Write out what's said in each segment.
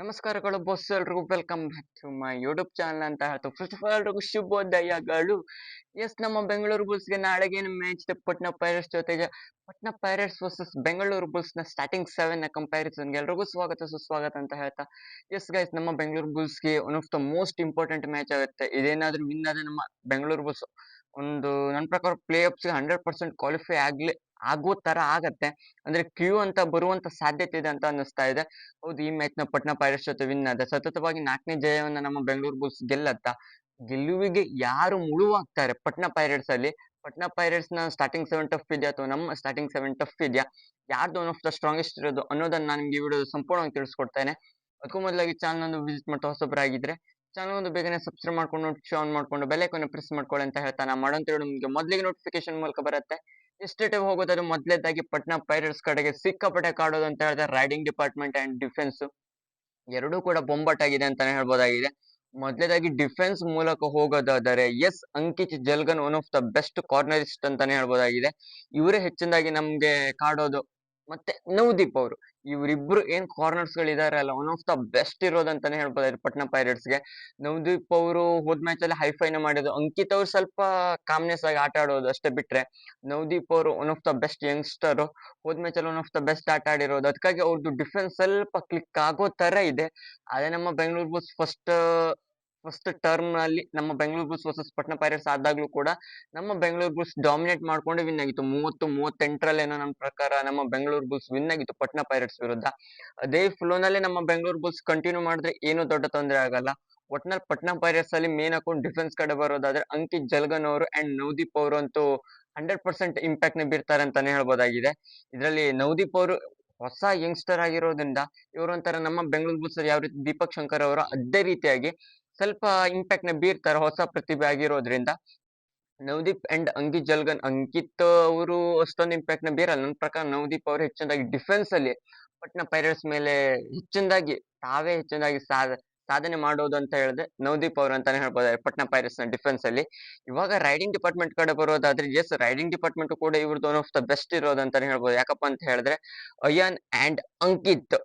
ನಮಸ್ಕಾರಗಳು ಬಾಸ್ ಎಲ್ರಿಗೂ. Welcome back to my YouTube channel ಅಂತ ಹೇಳ್ತು ಫಸ್ಟ್ ಆಫ್ ಆಲ್ ಶುಭೋದಯಗಳು. ಎಸ್ ನಮ್ಮ ಬೆಂಗಳೂರು ಬುಲ್ಸ್ಗೆ ನಾಳೆಗೇನು ಮ್ಯಾಚ್ ಇದೆ ಪಟ್ನಾ ಪೈರೇಟ್ಸ್ ಜೊತೆಗೆ ಪಟ್ನಾ ಪೈರೇಟ್ಸ್ ವರ್ಸಸ್ ಬೆಂಗಳೂರು ಬುಲ್ಸ್ನ ಸ್ಟಾರ್ಟಿಂಗ್ ಸೆವೆನ್ನ ಕಂಪ್ಯಾರಿಸನ್ಗೆ ಎಲ್ರಿಗೂ ಸ್ವಾಗತ, ಸುಸ್ವಾಗತ ಅಂತ ಹೇಳ್ತಾ ಎಸ್ ಗೈಸ್ ನಮ್ಮ Bengaluru ಬುಲ್ಸ್ಗೆ one of the most important match ಆಗುತ್ತೆ. ಇದೇನಾದರೂ ವಿನ್ ಆದ್ರೆ ನಮ್ಮ ಬೆಂಗಳೂರು ಬುಲ್ಸ್ ಒಂದು ನನ್ನ ಪ್ರಕಾರ ಪ್ಲೇ ಹಂಡ್ರೆಡ್ ಪರ್ಸೆಂಟ್ ಕ್ವಾಲಿಫೈ ಆಗ್ಲಿ ಆಗೋ ತರ ಆಗತ್ತೆ. ಅಂದ್ರೆ ಕ್ಯೂ ಅಂತ ಬರುವಂತ ಸಾಧ್ಯತೆ ಇದೆ ಅಂತ ಅನ್ನಿಸ್ತಾ ಇದೆ. ಹೌದು, ಈ ಮ್ಯಾಚ್ನ ಪಟ್ನಾ ಪೈರೇಟ್ಸ್ ಜೊತೆ ವಿನ್ ಆದ ಸತತವಾಗಿ ನಾಲ್ಕನೇ ಜಯವನ್ನ ನಮ್ಮ ಬೆಂಗಳೂರು ಬುಲ್ಸ್ ಗೆಲ್ಲತ್ತ. ಗೆಲುವಿಗೆ ಯಾರು ಮುಳುವಾಗ್ತಾರೆ ಪಟ್ನಾ ಪೈರೇಟ್ಸ್ ಅಲ್ಲಿ? ಪಟ್ನಾ ಪೈರೇಟ್ಸ್ನ ಸ್ಟಾರ್ಟಿಂಗ್ ಸೆವೆನ್ ಟಫ್ ಇದೆಯಾ ಅಥವಾ ನಮ್ಮ ಸ್ಟಾರ್ಟಿಂಗ್ ಸೆವೆನ್ ಟಫ್ ಇದೆಯಾ? ಯಾರ್ದು ಒನ್ ಆಫ್ ದ ಸ್ಟ್ರಾಂಗೆಸ್ಟ್ ಇರೋದು ಅನ್ನೋದನ್ನ ನಾನು ನಿಮ್ಗೆ ಈ ವಿಡಿಯೋ ಸಂಪೂರ್ಣವಾಗಿ ತಿಳಿಸ್ಕೊಡ್ತೇನೆ ಅದಕ್ಕೂ ಮೊದಲಾಗಿ ಚಾನಲ್ ಒಂದು ವಿಸಿಟ್ ಮಾಡ್ತಾ ಹೊಸಬರಾಗಿದ್ರೆ ಚಾನಲ್ ಒಂದು ಬೇಗನೆ ಸಬ್ಸ್ಕ್ರೈಬ್ ಮಾಡ್ಕೊಂಡು ನೋಟಿಫಿಕೇಶನ್ ಆನ್ ಮಾಡ್ಕೊಂಡು ಬೆಲ್ ಐಕಾನ್ ಪ್ರೆಸ್ ಮಾಡ್ಕೊಳ್ಳಿ ಅಂತ ಹೇಳ್ತಾ. ನಾ ಮಾಡೋಂತಿರೋ ನಿಮಗೆ ಮೊದಲಿಗೆ ನೋಟಿಫಿಕೇಶನ್ ಮೂಲಕ ಬರುತ್ತೆ. ಎಸ್ಟೇಟ್ ಹೋಗೋದಾದ್ರೆ ಮೊದಲೇದಾಗಿ ಪಟ್ನಾ ಪೈರೇಟ್ಸ್ ಕಡೆಗೆ ಸಿಕ್ಕಾಪಟ್ಟೆ ಕಾಡೋದು ಅಂತ ಹೇಳಿದ್ರೆ ರೈಡಿಂಗ್ ಡಿಪಾರ್ಟ್ಮೆಂಟ್ ಅಂಡ್ ಡಿಫೆನ್ಸ್ ಎರಡೂ ಕೂಡ ಬೊಂಬಾಟಾಗಿದೆ ಅಂತಾನೆ ಹೇಳ್ಬೋದಾಗಿದೆ. ಮೊದಲೇದಾಗಿ ಡಿಫೆನ್ಸ್ ಮೂಲಕ ಹೋಗೋದಾದರೆ yes Ankit Jaglan one of the best ಕಾರ್ನರಿಸ್ಟ್ ಅಂತಾನೆ ಹೇಳ್ಬೋದಾಗಿದೆ. ಇವರೇ ಹೆಚ್ಚಿನದಾಗಿ ನಮ್ಗೆ ಕಾಡೋದು ಮತ್ತೆ ನವದೀಪ್ ಅವರು. ಇವರಿಬ್ರು ಏನ್ ಕಾರ್ನರ್ಸ್ಗಳು ಅಲ್ಲ ಒನ್ ಆಫ್ ದ ಬೆಸ್ಟ್ ಇರೋದಂತಾನೆ ಹೇಳ್ಬೋದು ಪಟ್ನಾ ಪೈರೇಟ್ಸ್ಗೆ. ನವದೀಪ್ ಅವರು ಹೋದ್ ಮ್ಯಾಚ್ ಅಲ್ಲಿ ಹೈಫೈನ ಮಾಡಿದ್ರು ಅಂಕಿತ್ ಅವ್ರು ಸ್ವಲ್ಪ ಕಾಮ್ನೆಸ್ ಆಗಿ ಆಟ ಆಡೋದು ಅಷ್ಟೇ ಬಿಟ್ರೆ, ನವದೀಪ್ ಅವರು one of the best youngster ಹೋದ್ ಮ್ಯಾಚ್ ಅಲ್ಲಿ ಒನ್ ಆಫ್ ದ ಬೆಸ್ಟ್ ಆಟ ಆಡಿರೋದು. ಅದಕ್ಕಾಗಿ ಅವ್ರದ್ದು ಡಿಫೆನ್ಸ್ ಸ್ವಲ್ಪ ಕ್ಲಿಕ್ ಆಗೋ ತರ ಇದೆ. ಅದೇ ನಮ್ಮ Bengaluru bulls first first term ಅಲ್ಲಿ ನಮ್ಮ Bengaluru bulls versus Patna pirates ಆದಾಗ್ಲೂ ಕೂಡ ನಮ್ಮ ಬೆಂಗಳೂರು ಬುಲ್ಸ್ ಡಾಮಿನೇಟ್ ಮಾಡ್ಕೊಂಡು ವಿನ್ ಆಗಿತ್ತು. ಮೂವತ್ತು ಮೂವತ್ತೆಂಟರಲ್ಲೇನೋ ನಮ್ಮ ಪ್ರಕಾರ ನಮ್ಮ ಬೆಂಗಳೂರು ಬುಲ್ಸ್ ವಿನ್ ಆಗಿತ್ತು ಪಟ್ನಾ ಪೈರೇಟ್ಸ್ ವಿರುದ್ಧ. ಅದೇ ಫ್ಲೋನಲ್ಲಿ ನಮ್ಮ ಬೆಂಗಳೂರು ಬುಲ್ಸ್ ಕಂಟಿನ್ಯೂ ಮಾಡಿದ್ರೆ ಏನು ದೊಡ್ಡ ತೊಂದರೆ ಆಗಲ್ಲ. ಒಟ್ನಲ್ಲಿ ಪಟ್ನಾ ಪೈರೇಟ್ಸ್ ಅಲ್ಲಿ ಮೇನ್ ಅಕೌಂಟ್ ಡಿಫೆನ್ಸ್ ಕಡೆ ಬರೋದಾದ್ರೆ ಅಂಕಿತ್ ಜಲ್ಗನ್ ಅವರು ಅಂಡ್ ನವದೀಪ್ ಅವರು ಅಂತೂ ಹಂಡ್ರೆಡ್ ಪರ್ಸೆಂಟ್ ಇಂಪ್ಯಾಕ್ಟ್ನ ಬೀರ್ತಾರೆ ಅಂತಾನೆ ಹೇಳ್ಬೋದಾಗಿದೆ. ಇದರಲ್ಲಿ ನವದೀಪ್ ಅವರು ಹೊಸ ಯಂಗ್ಸ್ಟರ್ ಆಗಿರೋದ್ರಿಂದ ಇವರೊಂಥರ ನಮ್ಮ ಬೆಂಗಳೂರು ಬುಲ್ಸ್ ಯಾವ ರೀತಿ ದೀಪಕ್ ಶಂಕರ್ ಅವರು ಅದೇ ರೀತಿಯಾಗಿ ಸ್ವಲ್ಪ ಇಂಪ್ಯಾಕ್ಟ್ನ ಬೀರ್ತಾರೆ ಹೊಸ ಪ್ರತಿಭೆ ಆಗಿರೋದ್ರಿಂದ. ನವದೀಪ್ ಅಂಡ್ ಅಂಕಿತ್ ಜಲ್ಗನ್, ಅಂಕಿತ್ ಅವರು ಅಷ್ಟೊಂದು ಇಂಪ್ಯಾಕ್ಟ್ನ ಬೀರಲ್ಲ. ನನ್ನ ಪ್ರಕಾರ ನವದೀಪ್ ಅವರು ಹೆಚ್ಚಿನದಾಗಿ ಡಿಫೆನ್ಸ್ ಅಲ್ಲಿ ಪಟ್ನಾ ಪೈರೇಟ್ಸ್ ಮೇಲೆ ಹೆಚ್ಚಿನದಾಗಿ, ತಾವೇ ಹೆಚ್ಚಿನದಾಗಿ ಸಾಧ, ಸಾಧನೆ ಮಾಡೋದು ಅಂತ ಹೇಳಿದ್ರೆ ನವದೀಪ್ ಅವರು ಅಂತಾನೆ ಹೇಳ್ಬೋದು, ಪಟ್ನಾ ಪೈರೇಟ್ಸ್ನ ಡಿಫೆನ್ಸ್ ಅಲ್ಲಿ. ಇವಾಗ ರೈಡಿಂಗ್ ಡಿಪಾರ್ಟ್ಮೆಂಟ್ ಕಡೆ ಬರೋದಾದ್ರೆ ಎಸ್ ರೈಡಿಂಗ್ ಡಿಪಾರ್ಟ್ಮೆಂಟ್ ಕೂಡ ಇವ್ರದ್ದು ಒನ್ ಆಫ್ ದ ಬೆಸ್ಟ್ ಇರೋದು ಅಂತಾನೆ ಹೇಳ್ಬೋದು. ಯಾಕಪ್ಪ ಅಂತ ಹೇಳಿದ್ರೆ ಅಯ್ಯನ್ ಅಂಡ್ ಅಂಕಿತ್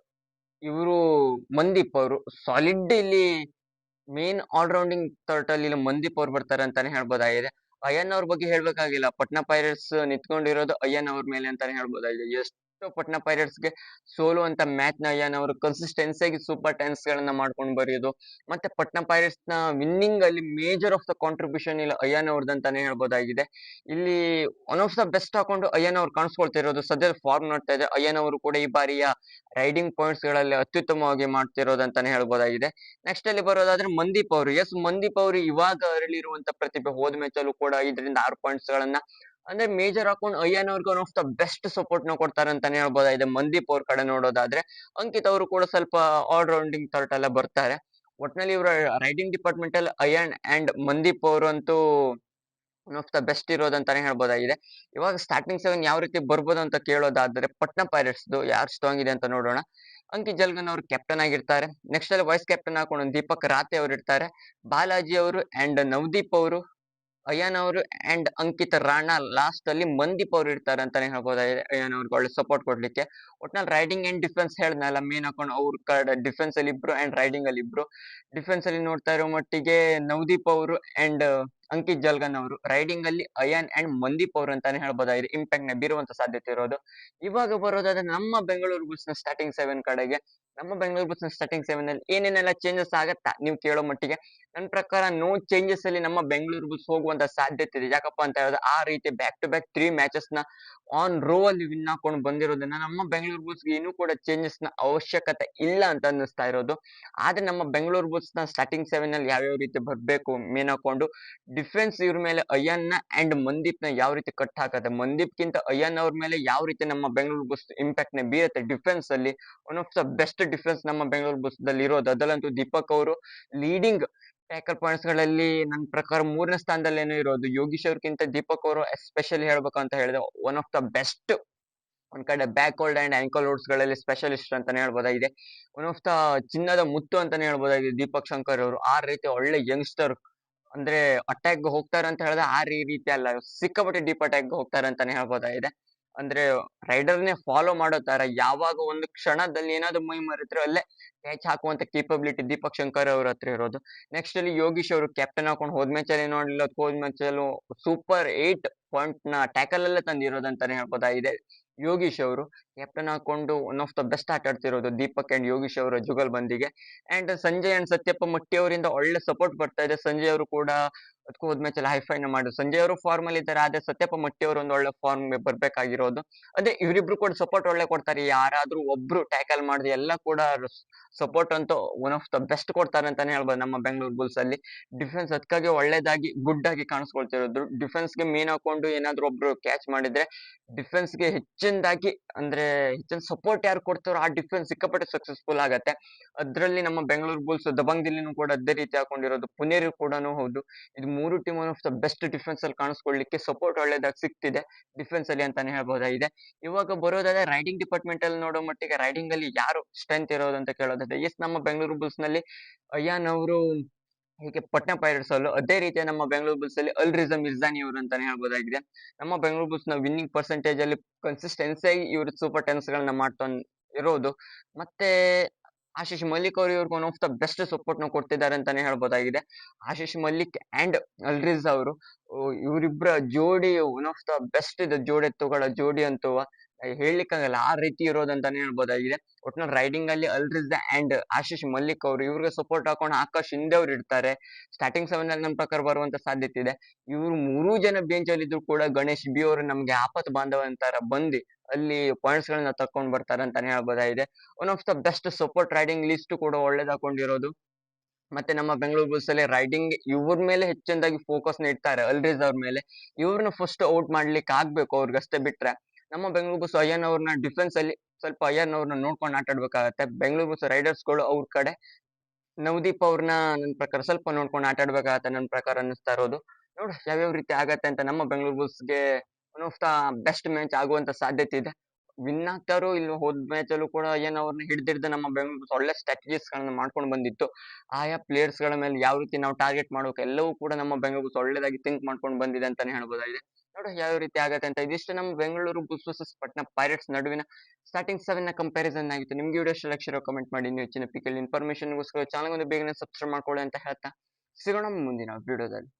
ಇವರು ಮಂದೀಪ್ ಅವರು ಸಾಲಿಡ್ ಇಲ್ಲಿ ಮೇನ್ ಆಲ್ರೌಂಡಿಂಗ್ ಥರ್ಟ್ ಅಲ್ಲಿ ಮಂದೀಪ್ ಅವ್ರು ಬರ್ತಾರೆ ಅಂತಾನೆ ಹೇಳ್ಬೋದಾಗಿದೆ. ಅಯ್ಯನ್ ಅವ್ರ ಬಗ್ಗೆ ಹೇಳ್ಬೇಕಾಗಿಲ್ಲ. ಪಟ್ನಾ ಪೈರೇಟ್ಸ್ ನಿಂತ್ಕೊಂಡಿರೋದು ಅಯ್ಯನ್ ಅವ್ರ ಮೇಲೆ ಅಂತಾನೆ ಹೇಳ್ಬೋದಾಗಿದೆ. ಎಷ್ಟು ಪಟ್ನಾ ಪೈರೇಟ್ಸ್ಗೆ ಸೋಲು ಅಂತ ಮ್ಯಾಚ್ನ ಅಯ್ಯನ್ ಅವರು ಕನ್ಸಿಸ್ಟೆನ್ಸಿಯಾಗಿ ಸೂಪರ್ ಟೆನ್ಸ್ ಗಳನ್ನ ಮಾಡ್ಕೊಂಡು ಬರೆಯೋದು ಮತ್ತೆ ಪಟ್ನಾ ಪೈರೇಟ್ಸ್ನ ವಿನ್ನಿಂಗ್ ಅಲ್ಲಿ ಮೇಜರ್ ಆಫ್ ದ ಕಾಂಟ್ರಿಬ್ಯೂಷನ್ ಇಲ್ಲ ಅಯ್ಯನ್ ಅವ್ರದ್ದು ಅಂತಾನೆ ಹೇಳ್ಬೋದಾಗಿದೆ. ಇಲ್ಲಿ ಒನ್ ಆಫ್ ದ ಬೆಸ್ಟ್ ಹಾಕೊಂಡು ಅಯ್ಯನ್ ಅವ್ರು ಕಾಣಿಸ್ಕೊಳ್ತಿರೋದು, ಸದ್ಯದ ಫಾರ್ಮ್ ನೋಡ್ತಾ ಇದೆ ಅಯ್ಯನ್ ಅವರು ಕೂಡ ಈ ಬಾರಿಯ ರೈಡಿಂಗ್ ಪಾಯಿಂಟ್ಸ್ಗಳಲ್ಲಿ ಅತ್ಯುತ್ತಮವಾಗಿ ಮಾಡ್ತಿರೋದಂತಾನೆ ಹೇಳ್ಬೋದಾಗಿದೆ. ನೆಕ್ಸ್ಟ್ ಅಲ್ಲಿ ಬರೋದಾದ್ರೆ ಮಂದೀಪ್ ಅವರು. ಎಸ್ ಮಂದೀಪ್ ಅವರು ಇವಾಗ ಅರಳಿರುವಂತ ಪ್ರತಿಭೆ ಹೋದ ಮ್ಯಾಚ್ ಕೂಡ ಐದರಿಂದ ಆರು ಪಾಯಿಂಟ್ಸ್ ಗಳನ್ನ ಅಂದ್ರೆ ಮೇಜರ್ ಹಾಕೊಂಡು ಅಯ್ಯನ್ ಅವ್ರಿಗೆ ಒನ್ ಆಫ್ ದ ಬೆಸ್ಟ್ ಸಪೋರ್ಟ್ನ ಕೊಡ್ತಾರೆ ಅಂತಾನೆ ಹೇಳ್ಬೋದಾಗಿದೆ ಮಂದೀಪ್ ಅವ್ರ ಕಡೆ ನೋಡೋದಾದ್ರೆ. ಅಂಕಿತ್ ಅವರು ಕೂಡ ಸ್ವಲ್ಪ ಆಲ್ರೌಂಡಿಂಗ್ ಥರ್ಟ್ ಎಲ್ಲ ಬರ್ತಾರೆ. ಒಟ್ನಲ್ಲಿ ಇವರ ರೈಡಿಂಗ್ ಡಿಪಾರ್ಟ್ಮೆಂಟ್ ಅಲ್ಲಿ ಅಯ್ಯನ್ ಅಂಡ್ ಮಂದೀಪ್ ಅವರು ಅಂತೂ ಒನ್ ಆಫ್ ದ ಬೆಸ್ಟ್ ಇರೋದಂತಾನೆ ಹೇಳ್ಬೋದಾಗಿದೆ ಇವಾಗ ಸ್ಟಾರ್ಟಿಂಗ್ ಸೆವೆನ್ ಯಾವ ರೀತಿ ಬರ್ಬೋದು ಅಂತ ಕೇಳೋದಾದ್ರೆ, ಪಟ್ನಾ ಪೈರೇಟ್ಸ್ ಯಾರು ಸ್ಟ್ರಾಂಗ್ ಇದೆ ಅಂತ ನೋಡೋಣ. ಅಂಕಿತ್ ಜಲ್ಗನ್ ಅವರು ಕ್ಯಾಪ್ಟನ್ ಆಗಿರ್ತಾರೆ. ನೆಕ್ಸ್ಟ್ ಅಲ್ಲಿ ವೈಸ್ ಕ್ಯಾಪ್ಟನ್ ಹಾಕೊಂಡು ದೀಪಕ್ ರಾತೆ ಅವರು ಇರ್ತಾರೆ. ಬಾಲಾಜಿ ಅವರು ಅಂಡ್ ನವದೀಪ್ ಅವರು. ಅಯ್ಯನ್ ಅವರು ಅಂಡ್ ಅಂಕಿತ್ ರಾಣಾ ಲಾಸ್ಟ್ ಅಲ್ಲಿ ಮಂದೀಪ್ ಅವ್ರು ಇರ್ತಾರೆ ಅಂತಾನೆ ಹೇಳ್ಬೋದಾಗಿದೆ ಅಯ್ಯನ್ ಅವ್ರಿಗೆ ಒಳ್ಳೆ ಸಪೋರ್ಟ್ ಕೊಡ್ಲಿಕ್ಕೆ. ಒಟ್ನಲ್ಲಿ ರೈಡಿಂಗ್ ಅಂಡ್ ಡಿಫೆನ್ಸ್ ಹೇಳ್ದಲ್ಲ ಮೇನ್ ಹಾಕೊಂಡು ಅವ್ರ ಕಡೆ ಡಿಫೆನ್ಸ್ ಅಲ್ಲಿ ಇಬ್ರು ಅಂಡ್ ರೈಡಿಂಗ್ ಅಲ್ಲಿ ಇಬ್ರು. ಡಿಫೆನ್ಸ್ ಅಲ್ಲಿ ನೋಡ್ತಾ ಇರೋ ಮಟ್ಟಿಗೆ ನವದೀಪ್ ಅವರು ಅಂಡ್ ಅಂಕಿತ್ ಜಲ್ಗನ್ ಅವರು. ರೈಡಿಂಗ್ ಅಲ್ಲಿ ಅಯಾನ್ ಅಂಡ್ ಮಂದೀಪ್ ಅವರು ಅಂತಾನೆ ಹೇಳ್ಬೋದಾಗಿದೆ ಇಂಪ್ಯಾಕ್ಟ್ನ ಬೀರುವಂತ ಸಾಧ್ಯತೆ ಇರೋದು. ಇವಾಗ ಬರೋದಾದ್ರೆ ನಮ್ಮ ಬೆಂಗಳೂರು ಬುಲ್ಸ್ನ ಸ್ಟಾರ್ಟಿಂಗ್ ಸೆವೆನ್ ಕಡೆಗೆ ನಮ್ಮ ಬೆಂಗಳೂರು ಬುಲ್ಸ್ ಸ್ಟಾರ್ಟಿಂಗ್ ಸೆವೆನ್ ಅಲ್ಲಿ ಏನೇನೆಲ್ಲ ಚೇಂಜಸ್ ಆಗತ್ತಾ? ನೀವು ಕೇಳೋ ಮಟ್ಟಿಗೆ. ನನ್ನ ಪ್ರಕಾರ ನೋ ಚೇಂಜಸ್ ಅಲ್ಲಿ ನಮ್ಮ ಬೆಂಗಳೂರು ಬುಲ್ಸ್ ಹೋಗುವಂತ ಸಾಧ್ಯತೆ ಇದೆ. ಯಾಕಪ್ಪ ಅಂತ ಹೇಳಿದ್ರೆ ಆ ರೀತಿ ಬ್ಯಾಕ್ ಟು ಬ್ಯಾಕ್ ತ್ರೀ ಮ್ಯಾಚಸ್ನ ಆನ್ ರೋ ಅಲ್ಲಿ ವಿನ್ ಹಾಕೊಂಡು ಬಂದಿರೋದನ್ನ ನಮ್ಮ ಬೆಂಗಳೂರು ಬುಲ್ಸ್ ಏನೂ ಕೂಡ ಚೇಂಜಸ್ನ ಅವಶ್ಯಕತೆ ಇಲ್ಲ ಅಂತ ಅನ್ನಿಸ್ತಾ ಇರೋದು. ಆದ್ರೆ ನಮ್ಮ ಬೆಂಗಳೂರು ಬುಲ್ಸ್ನ ಸ್ಟಾರ್ಟಿಂಗ್ ಸೆವೆನ್ ಅಲ್ಲಿ ಯಾವ್ಯಾವ ರೀತಿ ಬರ್ಬೇಕು ಮೇನ್ ಹಾಕೊಂಡು ಡಿಫೆನ್ಸ್ ಇವ್ರ ಮೇಲೆ ಅಯ್ಯನ್ನ ಅಂಡ್ ಮಂದೀಪ್ನ ಯಾವ ರೀತಿ ಕಟ್ ಹಾಕತ್ತೆ? ಮಂದೀಪ್ ಗಿಂತ ಅಯ್ಯನ್ ಅವ್ರ ಮೇಲೆ ಯಾವ ರೀತಿ ನಮ್ಮ ಬೆಂಗಳೂರು ಬುಲ್ಸ್ ಇಂಪ್ಯಾಕ್ಟ್ನ ಬೀರುತ್ತೆ? ಡಿಫೆನ್ಸ್ ಅಲ್ಲಿ one of the best defence ನಮ್ಮ ಬೆಂಗಳೂರು ಬುಸ್ ದಲ್ಲಿ ಇರೋದು. ಅದಲ್ಲಂತೂ ದೀಪಕ್ ಅವರು ಲೀಡಿಂಗ್ ಟ್ಯಾಕಲ್ ಪಾಯಿಂಟ್ಸ್ಗಳಲ್ಲಿ ನನ್ನ ಪ್ರಕಾರ ಮೂರನೇ ಸ್ಥಾನದಲ್ಲೇನೋ ಇರೋದು. ಯೋಗೀಶ್ ಅವ್ರಕ್ಕಿಂತ ದೀಪಕ್ ಅವರು ಎಸ್ಪೆಷಲಿ ಹೇಳ್ಬೇಕು ಅಂತ ಹೇಳಿದ್ರೆ ಒನ್ ಆಫ್ ದ ಬೆಸ್ಟ್ ಒಂದ್ ಕಡೆ ಬ್ಯಾಕ್ ಹೋಲ್ಡ್ ಅಂಡ್ ಆಂಕಲ್ ಹೋಲ್ಡ್ಸ್ಗಳಲ್ಲಿ ಸ್ಪೆಷಲಿಸ್ಟ್ ಅಂತಾನೆ ಹೇಳ್ಬೋದಾಗಿದೆ. ಒನ್ ಆಫ್ ದ ಚಿನ್ನದ ಮುತ್ತು ಅಂತಾನೆ ಹೇಳ್ಬೋದಾಗಿದೆ ದೀಪಕ್ ಶಂಕರ್ ಅವರು. ಆ ರೀತಿ ಒಳ್ಳೆ ಯಂಗ್ಸ್ಟರ್ ಅಂದ್ರೆ ಅಟ್ಯಾಕ್ ಹೋಗ್ತಾರೆ ಅಂತ ಹೇಳಿದ್ರೆ ಆ ರೀತಿ ಅಲ್ಲ. ಸಿಕ್ಕಾಪಟ್ಟೆ ಡೀಪ್ ಅಟ್ಯಾಕ್ ಹೋಗ್ತಾರೆ ಅಂತಾನೆ ಹೇಳ್ಬೋದಾಗಿದೆ. ಅಂದ್ರೆ ರೈಡರ್ ನೇ ಫಾಲೋ ಮಾಡೋ ತರ ಯಾವಾಗ ಒಂದು ಕ್ಷಣದಲ್ಲಿ ಏನಾದ್ರು ಮೈ ಮರೆತ್ರೆ ಅಲ್ಲೇ ಕ್ಯಾಚ್ ಹಾಕುವಂತ ಕೇಪಬಿಲಿಟಿ ದೀಪಕ್ ಶಂಕರ್ ಅವ್ರ ಹತ್ರ ಇರೋದು. ನೆಕ್ಸ್ಟ್ ಅಲ್ಲಿ ಯೋಗೀಶ್ ಅವರು ಕ್ಯಾಪ್ಟನ್ ಹಾಕೊಂಡು ಹೋದ ಮ್ಯಾಚಲ್ಲಿ ಹೋದ್ ಮ್ಯಾಚ್ ಸೂಪರ್ ಏಟ್ ಪಾಯಿಂಟ್ನ ಟ್ಯಾಕಲ್ ಅಲ್ಲೇ ತಂದಿರೋದು ಅಂತಾನೆ ಹೇಳ್ಬೋದಾಗಿದೆ. ಯೋಗೀಶ್ ಅವರು ಕ್ಯಾಪ್ಟನ್ ಹಾಕೊಂಡು ಒನ್ ಆಫ್ ದ ಬೆಸ್ಟ್ ಆಟ ಆಡ್ತಿರೋದು ದೀಪಕ್ ಅಂಡ್ ಯೋಗೀಶ್ ಅವರ ಜುಗಲ್ ಬಂದಿಗೆ ಅಂಡ್ ಸಂಜಯ್ ಅಂಡ್ ಸತ್ಯಪ್ಪ ಮಟ್ಟಿ ಅವರಿಂದ ಒಳ್ಳೆ ಸಪೋರ್ಟ್ ಬರ್ತಾ ಇದೆ. ಸಂಜಯ್ ಅವರು ಕೂಡ ಅದಕ್ಕೂ ಹೋದ ಹೈಫೈ ಹೈಫೈನ ಮಾಡು ಸಂಜಯ್ ಅವರು ಫಾರ್ಮ್ ಅಲ್ಲಿ ಇದ್ದಾರೆ. ಆದ್ರೆ ಸತ್ಯಪ್ಪ ಮಟ್ಟಿ ಅವರು ಒಂದು ಒಳ್ಳೆ ಫಾರ್ಮ್ ಬರ್ಬೇಕಾಗಿರೋದು. ಅದೇ ಇವರಿಬ್ರು ಕೂಡ ಸಪೋರ್ಟ್ ಒಳ್ಳೆ ಕೊಡ್ತಾರೆ. ಯಾರಾದ್ರೂ ಒಬ್ರು ಟ್ಯಾಕಲ್ ಮಾಡಿದ್ರೆ ಎಲ್ಲ ಕೂಡ ಸಪೋರ್ಟ್ ಅಂತೂ ಒನ್ ಆಫ್ ದ ಬೆಸ್ಟ್ ಕೊಡ್ತಾರೆ ಅಂತಾನೆ ಹೇಳ್ಬೋದು ನಮ್ಮ ಬೆಂಗಳೂರು ಬುಲ್ಸ್ ಅಲ್ಲಿ. ಡಿಫೆನ್ಸ್ ಅದಕ್ಕಾಗಿ ಒಳ್ಳೇದಾಗಿ ಗುಡ್ ಆಗಿ ಕಾಣಿಸ್ಕೊಳ್ತಿರೋದು. ಡಿಫೆನ್ಸ್ಗೆ ಮೇನ್ ಹಾಕೊಂಡು ಏನಾದ್ರು ಒಬ್ರು ಕ್ಯಾಚ್ ಮಾಡಿದ್ರೆ ಡಿಫೆನ್ಸ್ಗೆ ಹೆಚ್ಚಿನದಾಗಿ ಅಂದ್ರೆ ಹೆಚ್ಚಿನ ಸಪೋರ್ಟ್ ಯಾರು ಕೊಡ್ತಾರೋ ಆ ಡಿಫೆನ್ಸ್ ಸಿಕ್ಕಾಪಟ್ಟೆ ಸಕ್ಸಸ್‌ಫುಲ್ ಆಗತ್ತೆ. ಅದ್ರಲ್ಲಿ ನಮ್ಮ ಬೆಂಗಳೂರು ಬುಲ್ಸ್ ದಬಂಗ್ ದಿಲ್ಲಿನೂ ಕೂಡ ಅದೇ ರೀತಿ ಹಾಕೊಂಡಿರೋದು. ಪುನೇರಿ ಕೂಡನು ಹೌದು. ಇದು ಮೂರು team one of the best defence ಅಲ್ಲಿ ಕಾಣಿಸ್ಕೊಳ್ಳಿಕ್ಕೆ ಸಪೋರ್ಟ್ ಒಳ್ಳೇದಾಗಿ ಸಿಕ್ತಿದೆ ಡಿಫೆನ್ಸ್ ಅಲ್ಲಿ ಅಂತಾನೆ ಹೇಳ್ಬೋದಾಗಿದೆ. ಇವಾಗ ಬರೋದಾದ್ರೆ ರೈಡಿಂಗ್ ಡಿಪಾರ್ಟ್‌ಮೆಂಟ್ ಅಲ್ಲಿ ನೋಡೋ ಮಟ್ಟಿಗೆ ರೈಡಿಂಗ್ ಅಲ್ಲಿ ಯಾರು ಸ್ಟ್ರೆಂತ್ ಇರೋದು ಅಂತ ಕೇಳೋದಾದ್ರೆ ಎಸ್ ನಮ್ಮ ಬೆಂಗಳೂರು ಬುಲ್ಸ್ನಲ್ಲಿ ಅಯಾನ್ ಅವರು ಹೀಗೆ ಪಟ್ನಾ ಪೈರೇಟ್ಸ್ ಅಲ್ಲೂ ಅದೇ ರೀತಿಯ ನಮ್ಮ ಬೆಂಗಳೂರು ಬುಲ್ಸ್ ಅಲ್ಲಿ ಅಲ್ ರಿಸಮ್ ಇರ್ಜಾನಿ ಅವರು ಅಂತಾನೆ ಹೇಳ್ಬೋದಾಗಿದೆ. ನಮ್ಮ ಬೆಂಗಳೂರು ಬುಲ್ಸ್ನ ವಿನ್ನಿಂಗ್ ಪರ್ಸೆಂಟೇಜ್ ಅಲ್ಲಿ ಕನ್ಸಿಸ್ಟೆನ್ಸಿ ಇವರು ಸೂಪರ್ ಟೆನ್ಸ್‌ಗಳನ್ನ ಮಾಡ್ತಾ ಇರೋದು. ಮತ್ತೆ ಆಶೀಶ್ ಮಲ್ಲಿಕ್ ಅವರು ಇವ್ರಿಗೆ ಒನ್ ಆಫ್ ದ ಬೆಸ್ಟ್ ಸಪೋರ್ಟ್ನ ಕೊಡ್ತಿದ್ದಾರೆ ಅಂತಾನೆ ಹೇಳ್ಬೋದಾಗಿದೆ. ಆಶೀಶ್ ಮಲ್ಲಿಕ್ ಅಂಡ್ ಅಲ್ರಿಸ್ ಅವರು ಇವರಿಬ್ಬರ ಜೋಡಿ ಒನ್ ಆಫ್ ದ ಬೆಸ್ಟ್ ಇದೆ ಜೋಡಿ ತೊಗಳ ಜೋಡಿ ಅಂತುವ ಹೇಳ್ಲಿಕ್ಕಾಗಲ್ಲ. ಆ ರೀತಿ ಇರೋದು ಅಂತಾನೆ ಹೇಳ್ಬೋದಾಗಿದೆ ಒಟ್ನಲ್ಲಿ ರೈಡಿಂಗ್ ಅಲ್ಲಿ ಅಲ್ರಿಜ್ ಅಂಡ್ ಆಶಿಶ್ ಮಲ್ಲಿಕ್ ಅವರು ಇವ್ರಿಗೆ ಸಪೋರ್ಟ್ ಹಾಕೊಂಡು ಆಕಾಶ್ ಹಿಂದೆ ಅವ್ರು ಇರ್ತಾರೆ. ಸ್ಟಾರ್ಟಿಂಗ್ ಸೆವೆನ್ ಅಲ್ಲಿ ನಮ್ಮ ಪ್ರಕಾರ ಬರುವಂತ ಸಾಧ್ಯತೆ ಇದೆ. ಇವ್ರು ಮೂರೂ ಜನ ಬೆಂಚ್ ಅಲ್ಲಿ ಇದ್ರು ಕೂಡ ಗಣೇಶ್ ಬಿ ಅವರು ನಮ್ಗೆ ಆಪತ್ ಬಾಂಧವ ಅಂತಾರ ಬಂದು ಅಲ್ಲಿ ಪಾಯಿಂಟ್ಸ್ ಗಳನ್ನ ತಕೊಂಡ್ ಬರ್ತಾರೆ ಅಂತಾನೆ ಹೇಳ್ಬೋದಾಗಿದೆ one of the best support raiding list ಕೂಡ ಒಳ್ಳೇದ್ ಹಾಕೊಂಡಿರೋದು. ಮತ್ತೆ ನಮ್ಮ ಬೆಂಗಳೂರು ಬುಲ್ಸ್ ಅಲ್ಲಿ ರೈಡಿಂಗ್ ಇವ್ರ ಮೇಲೆ ಹೆಚ್ಚಿನದಾಗಿ ಫೋಕಸ್‌ನ ಇಡ್ತಾರೆ ಅಲ್ರಿಜ್ ಅವ್ರ ಮೇಲೆ. ಇವ್ರನ್ನ ಫಸ್ಟ್ ಔಟ್ ಮಾಡ್ಲಿಕ್ಕೆ ಆಗ್ಬೇಕು ಅವ್ರಿಗಷ್ಟೇ ಬಿಟ್ರೆ ನಮ್ಮ ಬೆಂಗಳೂರು ಬಸ್ ಅಯ್ಯನವ್ರನ್ನ ಡಿಫೆನ್ಸ್ ಅಲ್ಲಿ ಸ್ವಲ್ಪ ಅಯ್ಯನ್ ಅವ್ರನ್ನ ನೋಡ್ಕೊಂಡು ಆಟ ಆಡ್ಬೇಕಾಗತ್ತೆ. ಬೆಂಗಳೂರು ರೈಡರ್ಸ್ಗಳು ಅವ್ರ ಕಡೆ, ನವದೀಪ್ ಅವ್ರನ್ನ ನನ್ನ ಪ್ರಕಾರ ಸ್ವಲ್ಪ ನೋಡ್ಕೊಂಡು ಆಟ ಆಡ್ಬೇಕಾಗತ್ತೆ ನನ್ನ ಪ್ರಕಾರ ಅನ್ನಿಸ್ತಾ ಇರೋದು. ನೋಡು ಯಾವ್ಯಾವ ರೀತಿ ಆಗತ್ತೆ ಅಂತ ನಮ್ಮ ಬೆಂಗಳೂರು ಬಸ್ಗೆ one of the best match ಆಗುವಂತ ಸಾಧ್ಯತೆ ಇದೆ. ವಿನ್ ಆಗ್ತಾರೋ ಹೋದ್ ಹೋದ ಮ್ಯಾಚಲ್ಲೂ ಕೂಡ ಏನ್ ಅವ್ರನ್ನ ನಮ್ಮ ಬೆಂಗಳೂರು ಒಳ್ಳೆ ಸ್ಟ್ರಾಟಜೀಸ್ ಗಳನ್ನ ಮಾಡ್ಕೊಂಡು ಬಂದಿತ್ತು. ಆಯಾ ಪ್ಲೇಯರ್ಸ್ಗಳ ಮೇಲೆ ಯಾವ ರೀತಿ ನಾವು ಟಾರ್ಗೆಟ್ ಮಾಡ್ಬೇಕು ಎಲ್ಲವೂ ಕೂಡ ನಮ್ಮ ಬೆಂಗಳೂರು ಒಳ್ಳೆದಾಗಿ ಥಿಂಕ್ ಮಾಡ್ಕೊಂಡು ಬಂದಿದೆ ಅಂತಾನೆ ಹೇಳ್ಬಹುದಾಗಿದೆ. ನೋಡು ಯಾವ ರೀತಿ ಆಗತ್ತೆ ಅಂತ. ಇದಿಷ್ಟು ನಮ್ಮ Bengaluru bulls versus Patna pirates ನಡುವಿನ ಸ್ಟಾರ್ಟಿಂಗ್ ಸೆವೆನ್‌ನ ಕಂಪ್ಯಾರಿಸನ್ ಆಗಿತ್ತು. ನಿಮ್ಗೆ ವಿಡಿಯೋ ಇಷ್ಟ ಲಕ್ಷ ಕಮೆಂಟ್ ಮಾಡಿ. ನೀವು ಹೆಚ್ಚಿನ ಪಿಕಲ್ ಇನ್ಫಾರ್ಮೇಶನ್ಗೋಸ್ಕರ ಚಾನಲ್ ಒಂದು ಬೇಗನೆ ಸಬ್ಸ್ಕ್ರೈಬ್ ಮಾಡ್ಕೊಳ್ಳಿ ಅಂತ ಹೇಳ್ತಾ ಸಿಗೋಣ ಮುಂದಿನ ವಿಡಿಯೋದಲ್ಲಿ.